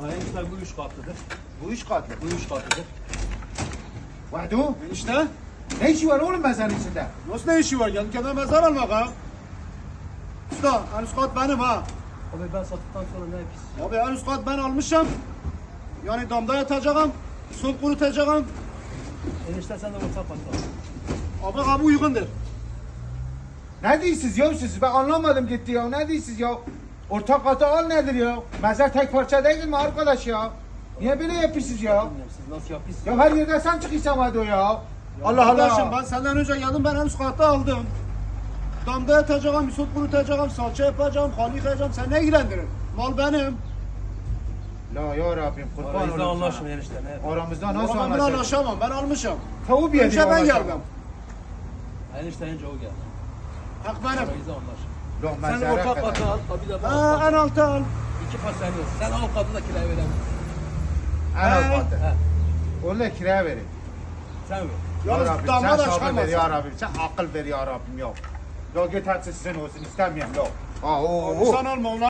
Enişte bu üç katlıdır. Bu üç katlı. Bu üç katlıdır. Vahdu. İşte Ne işi var oğlum mezarın içinde? nasıl ne işi var? Geldik kendine mezar almak ha. Usta en üst kat benim ha. Abi ben sattıktan sonra ne pis. Abi en üst kat ben almışım. Yani damda yatacağım. Su kurutacağım. Enişte sen de orta katla. Abi abi uygundur. Ne diyorsunuz ya siz? Ben anlamadım gitti ya. Ne diyorsunuz ya? Ortak katı al nedir ya? Mezar tek parça değil mi arkadaş ya? Niye böyle yapıyorsunuz ya? Siz nasıl yapıyorsunuz. Ya her yerde sen çıkıyorsan hadi o ya. Allah Allah. ben senden önce geldim ben en üst katta aldım. Damda yatacağım, su kurutacağım, salça yapacağım, halı yıkayacağım. Sen ne ilgilendirir? Mal benim. La ya Rabbim kurban olayım sana. enişte. Aramızda Ama nasıl ben bunu anlaşalım? anlaşamam. Ben almışım. Tavuğu bir Önce ben geldim. Enişte önce o geldi. Hak benim. Aranızda anlaşın. La Sen orta katı al. Abi de ben alt en altı al. İki pas sen yok. Sen alt katı da kiraya verelim. En alt katı. He. Onu da kiraya verin. Sen ver. Ya Yalnız Rabbim damla sen da sabır ver çıkamazsın. ya Rabbim. Sen akıl ver ya Rabbim ya. Ya git hadi sizin olsun istemiyorum ya. Aa, oo, oo. sen alma onu.